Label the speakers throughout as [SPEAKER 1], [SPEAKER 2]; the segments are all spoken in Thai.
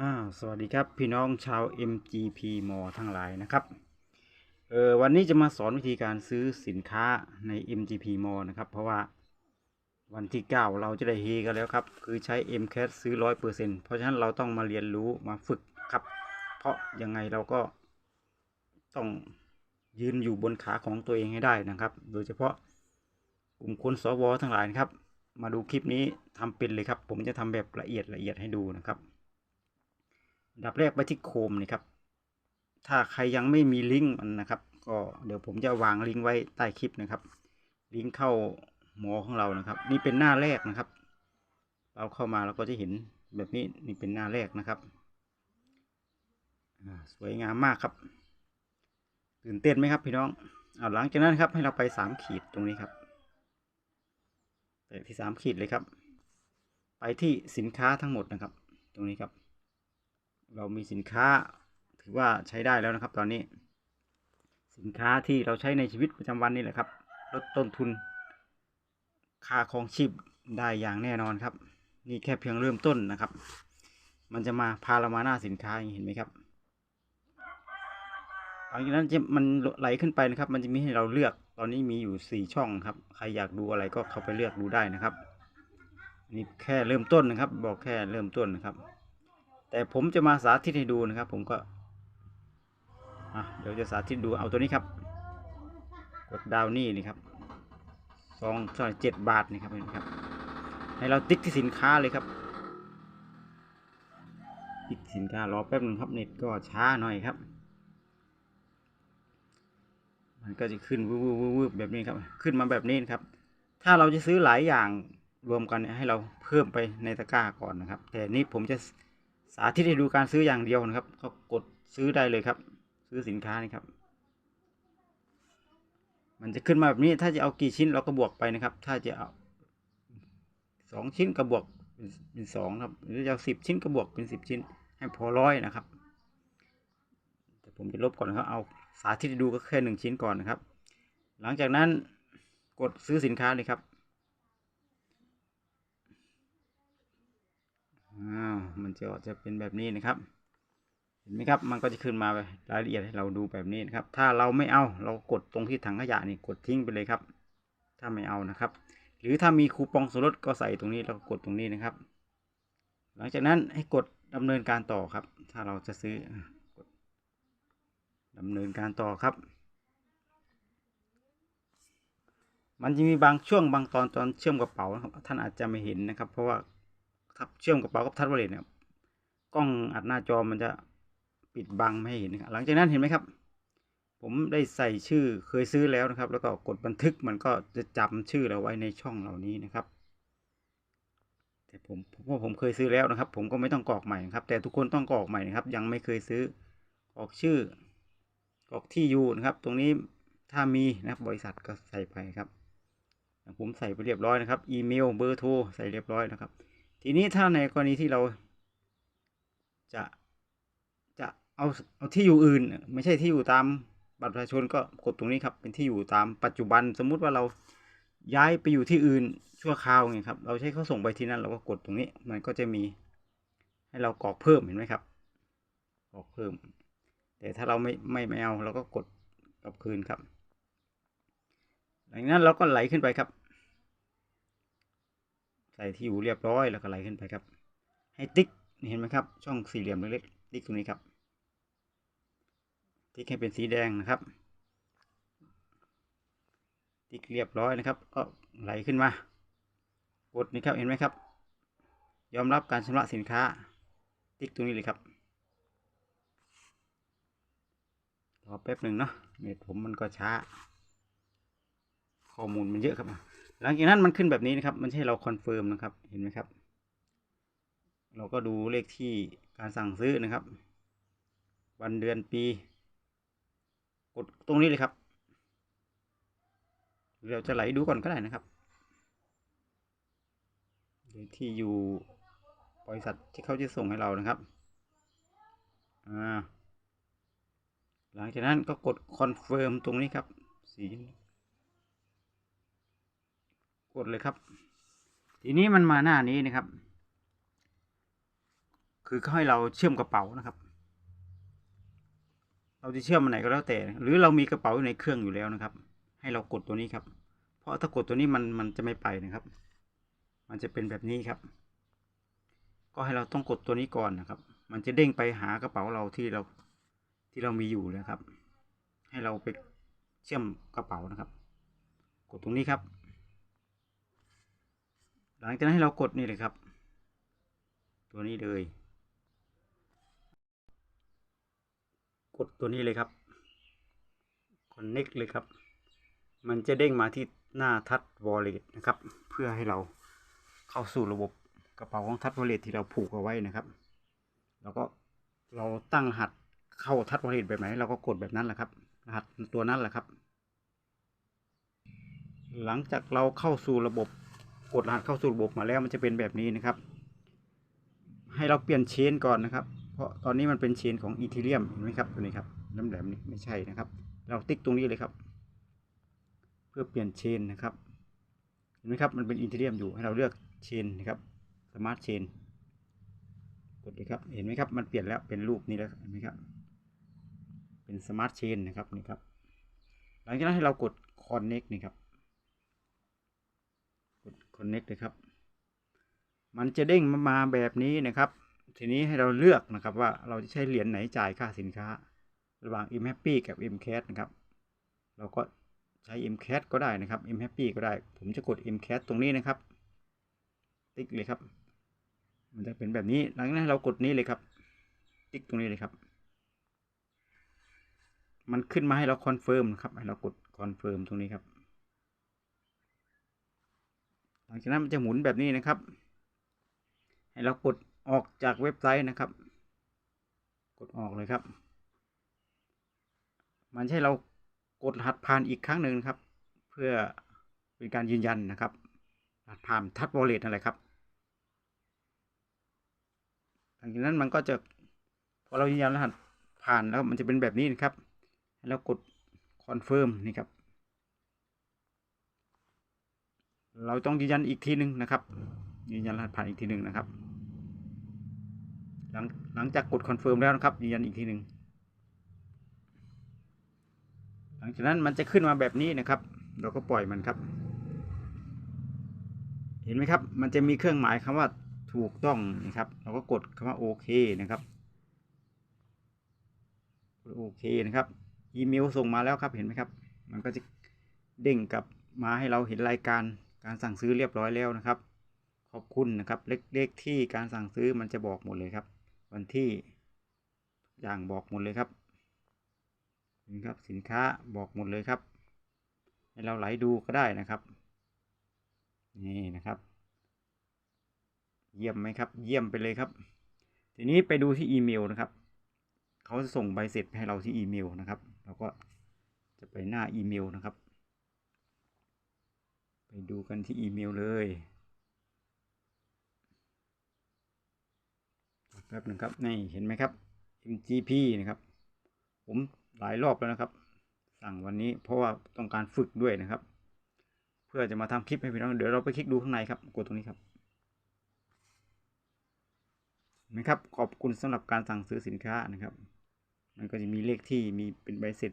[SPEAKER 1] อ่าสวัสดีครับพี่น้องชาว MGP มอทั้งหลายนะครับเออวันนี้จะมาสอนวิธีการซื้อสินค้าใน MGP มอนะครับ เพราะว่าวันที่ 9 เราจะได้เฮกันแล้วครับ คือใช้ MCAT ซื้อ 100%เพราะฉะนั้นเราต้องมาเรียนรู้มาฝึกครับ เพราะยังไงเราก็ต้องยืนอยู่บนขาของตัวเองให้ได้นะครับ โดยเฉพาะกลุ่มคนสวทั้งหลายนะครับ มาดูคลิปนี้ทำเป็นเลยครับ ผมจะทำแบบละเอียดละเอียดให้ดูนะครับ ดับแรกไปที่โคมนี่ครับ ถ้าใครยังไม่มีลิงก์มันนะครับ ก็เดี๋ยวผมจะวางลิงก์ไว้ใต้คลิปนะครับ ลิงก์เข้าหมอของเรานะครับ นี่เป็นหน้าแรกนะครับ เราเข้ามาเราก็จะเห็นแบบนี้นี่เป็นหน้าแรกนะครับสวยงามมากครับ ตื่นเต้นไหมครับพี่น้องเอาหลังจากนั้นครับให้เราไปสามขีดตรงนี้ครับแต่ที่สามขีดเลยครับ ไปที่สินค้าทั้งหมดนะครับ ตรงนี้ครับ เรามีสินค้าถือว่าใช้ได้แล้วนะครับ ตอนนี้ สินค้าที่เราใช้ในชีวิตประจำวันนี่แหละครับ ลดต้นทุน ค่าครองชีพได้อย่างแน่นอนครับ นี่แค่เพียงเริ่มต้นนะครับ มันจะมาพาเรามาหน้าสินค้าย่างเห็นไหมครับหลังจากนั้นจะมันไหลขึ้นไปนะครับ มันจะมีให้เราเลือกตอนนี้มีอยู่สี่ช่องครับ ใครอยากดูอะไรก็เข้าไปเลือกดูได้นะครับนี่แค่เริ่มต้นนะครับ บอกแค่เริ่มต้นนะครับ แต่ผมจะมาสาธิตให้ดูนะครับ ผมก็เดี๋ยวจะสาธิตดูเอาตัวนี้ครับ กดดาวนี่นี่ครับซองเท่าไหร่เจ็ดบาทนี่ครับเห็นไหมครับ ให้เราติ๊กที่สินค้าเลยครับ ติ๊กสินค้ารอแป๊บนึงครับเน็ตก็ช้าหน่อยครับ มันก็จะขึ้นวืบวืบแบบนี้ครับ ขึ้นมาแบบนี้นครับ ถ้าเราจะซื้อหลายอย่างรวมกันให้เราเพิ่มไปในตะกร้าก่อนนะครับ แต่นี้ผมจะ สาธิตให้ดูการซื้ออย่างเดียวนะครับ ก็กดซื้อได้เลยครับ ซื้อสินค้านี่ครับ มันจะขึ้นมาแบบนี้ถ้าจะเอากี่ชิ้นเราก็บวกไปนะครับ ถ้าจะเอาสองชิ้นก็บวกเป็นสองครับ หรือจะเอาสิบชิ้นก็บวกเป็นสิบชิ้น ให้พอร้อยนะครับแต่ผมจะลบก่อนครับเอาสาธิตให้ดูก็แค่หนึ่งชิ้นก่อนนะครับ หลังจากนั้นกดซื้อสินค้าเลยครับ อ้าวมันจะจะเป็นแบบนี้นะครับ เห็นไหมครับ มันก็จะขึ้นมารายละเอียดให้เราดูแบบนี้นะครับ ถ้าเราไม่เอาเรากดตรงที่ถังขยะนี่กดทิ้งไปเลยครับ ถ้าไม่เอานะครับ หรือถ้ามีคูปองส่วนลดก็ใส่ตรงนี้แล้วก็กดตรงนี้นะครับ หลังจากนั้นให้กดดำเนินการต่อครับ ถ้าเราจะซื้อกดดำเนินการต่อครับ มันจะมีบางช่วงบางตอนตอนเชื่อมกระเป๋านะครับ ท่านอาจจะไม่เห็นนะครับ เพราะว่า เชื่อมกระเป๋ากับทัชวอลเล็ตเนี่ยกล้องอัดหน้าจอมันจะปิดบังไม่ให้เห็นนะครับหลังจากนั้นเห็นไหมครับ ผมได้ใส่ชื่อเคยซื้อแล้วนะครับ แล้วก็กดบันทึกมันก็จะจำชื่อเราไว้ในช่องเหล่านี้นะครับแต่ผมเพราะผมเคยซื้อแล้วนะครับ ผมก็ไม่ต้องกรอกใหม่นะครับ แต่ทุกคนต้องกรอกใหม่นะครับ ยังไม่เคยซื้อกรอกชื่อกรอกที่อยู่นะครับ ตรงนี้ถ้ามีนะครับบริษัทก็ใส่ไปครับผมใส่ไปเรียบร้อยนะครับ อีเมลเบอร์โทรใส่เรียบร้อยนะครับ ทีนี้ถ้าในกรณีที่เราจะจะเอาเอาที่อยู่อื่น ไม่ใช่ที่อยู่ตามบัตรประชาชนก็กดตรงนี้ครับเป็นที่อยู่ตามปัจจุบัน สมมุติว่าเราย้ายไปอยู่ที่อื่นชั่วคราวไงครับ เราใช้เขาส่งไปที่นั่นเราก็กดตรงนี้ มันก็จะมีให้เรากรอกเพิ่มเห็นไหมครับกรอกเพิ่ม แต่ถ้าเราไม่ไม่ไม่เอาเราก็กดกลับคืนครับหลังนั้นเราก็ไหลขึ้นไปครับ ใส่ที่อยู่เรียบร้อยแล้วก็ไหลขึ้นไปครับ ให้ติ๊กเห็นไหมครับ ช่องสี่เหลี่ยมเล็กๆติ๊กตรงนี้ครับ ติ๊กให้เป็นสีแดงนะครับ ติ๊กเรียบร้อยนะครับ ก็ไหลขึ้นมา กดนี่ครับเห็นไหมครับ ยอมรับการชำระสินค้า ติ๊กตรงนี้เลยครับรอแป๊บหนึ่งเนาะเน็ตผมมันก็ช้า ข้อมูลมันเยอะครับ หลังจากนั้นมันขึ้นแบบนี้นะครับมันใช่เราคอนเฟิร์มนะครับเห็นไหมครับ เราก็ดูเลขที่การสั่งซื้อนะครับ วันเดือนปี กดตรงนี้เลยครับเราจะไหลดูก่อนก็ได้นะครับเลขที่อยู่บริษัทที่เขาจะส่งให้เรานะครับอ่าหลังจากนั้นก็กดคอนเฟิร์มตรงนี้ครับสี กดเลยครับ ทีนี้มันมาหน้านี้นะครับ คือเขาให้เราเชื่อมกระเป๋านะครับ เราจะเชื่อมมันไหนก็แล้วแต่ หรือเรามีกระเป๋าอยู่ในเครื่องอยู่แล้วนะครับ ให้เรากดตัวนี้ครับ เพราะถ้ากดตัวนี้มันมันจะไม่ไปนะครับ มันจะเป็นแบบนี้ครับ ก็ให้เราต้องกดตัวนี้ก่อนนะครับ มันจะเด้งไปหากระเป๋าเราที่เราที่เรามีอยู่นะครับ ให้เราไปเชื่อมกระเป๋านะครับ กดตรงนี้ครับ หลังจากนั้นให้เรากดนี่เลยครับ ตัวนี้เลย กดตัวนี้เลยครับ connect เลยครับ มันจะเด้งมาที่หน้าทัช wallet นะครับ เพื่อให้เราเข้าสู่ระบบกระเป๋าของทัช wallet ที่เราผูกเอาไว้นะครับแล้วก็เราตั้งรหัสเข้าทัช wallet แบบไหนเราก็กดแบบนั้นแหละครับ รหัสตัวนั้นแหละครับ หลังจากเราเข้าสู่ระบบ กดรหัสเข้าสู่ระบบมาแล้วมันจะเป็นแบบนี้นะครับ ให้เราเปลี่ยนเชนก่อนนะครับ เพราะตอนนี้มันเป็นเชนของอีเทเรียมเห็นไหมครับตัวนี้ครับน้ำแหลมนี่ไม่ใช่นะครับ เราติ๊กตรงนี้เลยครับ เพื่อเปลี่ยนเชนนะครับเห็นไหมครับมันเป็นอีเทเรียมอยู่ให้เราเลือกเชนนะครับสมาร์ทเชนกดเลยครับเห็นไหมครับมันเปลี่ยนแล้วเป็นรูปนี้แล้วเห็นไหมครับเป็นสมาร์ทเชนนะครับนี่ครับหลังจากนั้นให้เรากด connect นี่ครับ connect เลยครับ มันจะเด้งมามาแบบนี้นะครับ ทีนี้ให้เราเลือกนะครับว่าเราจะใช้เหรียญไหนจ่ายค่าสินค้า ระหว่าง m happy กับ m cat นะครับ เราก็ใช้ m cat ก็ได้นะครับ m happy ก็ได้ ผมจะกด m cat ตรงนี้นะครับ ติ๊กเลยครับ มันจะเป็นแบบนี้ หลังนั้นเรากดนี้เลยครับ ติ๊กตรงนี้เลยครับ มันขึ้นมาให้เราคอนเฟิร์มครับ ให้เรากดคอนเฟิร์มตรงนี้ครับ ห ลังจากนั้นมันจะหมุนแบบนี้นะครับ ให้เรากดออกจากเว็บไซต์นะครับ กดออกเลยครับ มันใช่เรากดรหัสผ่านอีกครั้งหนึ่งครับ เพื่อเป็นการยืนยันนะครับรหัสผ่านทัชวอลเล็ตนั่นแหละครับหลังจากนั้นมันก็จะพอเรายืนยันรหัสผ่านแล้วมันจะเป็นแบบนี้นะครับให้เรากดคอนเฟิร์มนี่ครับ เราต้องยืนยันอีกทีหนึ่งนะครับ ยืนยันรหัสผ่านอีกทีหนึ่งนะครับ หลังหลังจากกดคอนเฟิร์มแล้วนะครับ ยืนยันอีกทีหนึ่งหลังจากนั้นมันจะขึ้นมาแบบนี้นะครับ เราก็ปล่อยมันครับ เห็นไหมครับ มันจะมีเครื่องหมายคำว่าถูกต้องนะครับ เราก็กดคำว่าโอเคนะครับกดโอเคนะครับ อีเมลส่งมาแล้วครับเห็นไหมครับ มันก็จะเด้งกลับมาให้เราเห็นรายการ การสั่งซื้อเรียบร้อยแล้วนะครับ ขอบคุณนะครับเลขที่การสั่งซื้อมันจะบอกหมดเลยครับ วันที่อย่างบอกหมดเลยครับนี่ครับสินค้าบอกหมดเลยครับ ให้เราไหลดูก็ได้นะครับ นี่นะครับ เยี่ยมไหมครับ เยี่ยมไปเลยครับ ทีนี้ไปดูที่อีเมลนะครับเขาจะส่งใบเสร็จให้เราที่อีเมลนะครับ เราก็จะไปหน้าอีเมลนะครับ ดูกันที่อีเมลเลยแป๊บหนึ่งครับนี่เห็นไหมครับ MGP นะครับ ผมหลายรอบแล้วนะครับ สั่งวันนี้เพราะว่าต้องการฝึกด้วยนะครับ เพื่อจะมาทำคลิปให้พี่น้องเดี๋ยวเราไปคลิกดูข้างในครับกดตรงนี้ครับนไหมครับขอบคุณสำหรับการสั่งซื้อสินค้านะครับ มันก็จะมีเลขที่มีเป็นใบเสร็จ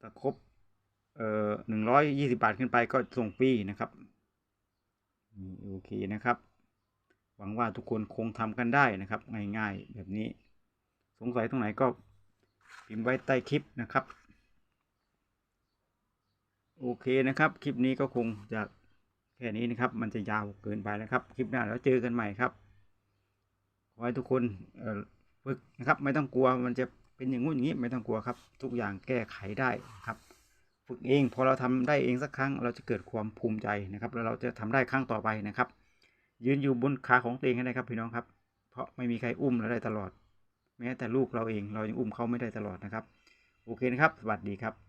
[SPEAKER 1] ถ้าครบ เอ่อหนึ่งร้อยยี่สิบาทขึ้นไปก็ส่งฟรีนะครับโอเคนะครับ หวังว่าทุกคนคงทำกันได้นะครับ ง่ายๆ แบบนี้ สงสัยตรงไหนก็พิมพ์ไว้ใต้คลิปนะครับ โอเคนะครับ คลิปนี้ก็คงจะแค่นี้นะครับ มันจะยาวเกินไปแล้วครับ คลิปหน้าแล้วเจอกันใหม่ครับขอให้ทุกคนฝึกนะครับ ไม่ต้องกลัวมันจะเป็นอย่างงู้นอย่างนี้ไม่ต้องกลัวครับ ทุกอย่างแก้ไขได้ครับ ฝึกเองพอเราทำได้เองสักครั้ง เราจะเกิดความภูมิใจนะครับ แล้วเราจะทำได้ครั้งต่อไปนะครับ ยืนอยู่บนขาของตัวเองให้ได้ครับพี่น้องครับ เพราะไม่มีใครอุ้มเราได้ตลอด แม้แต่ลูกเราเองเรายังอุ้มเขาไม่ได้ตลอดนะครับ โอเคนะครับ สวัสดีครับ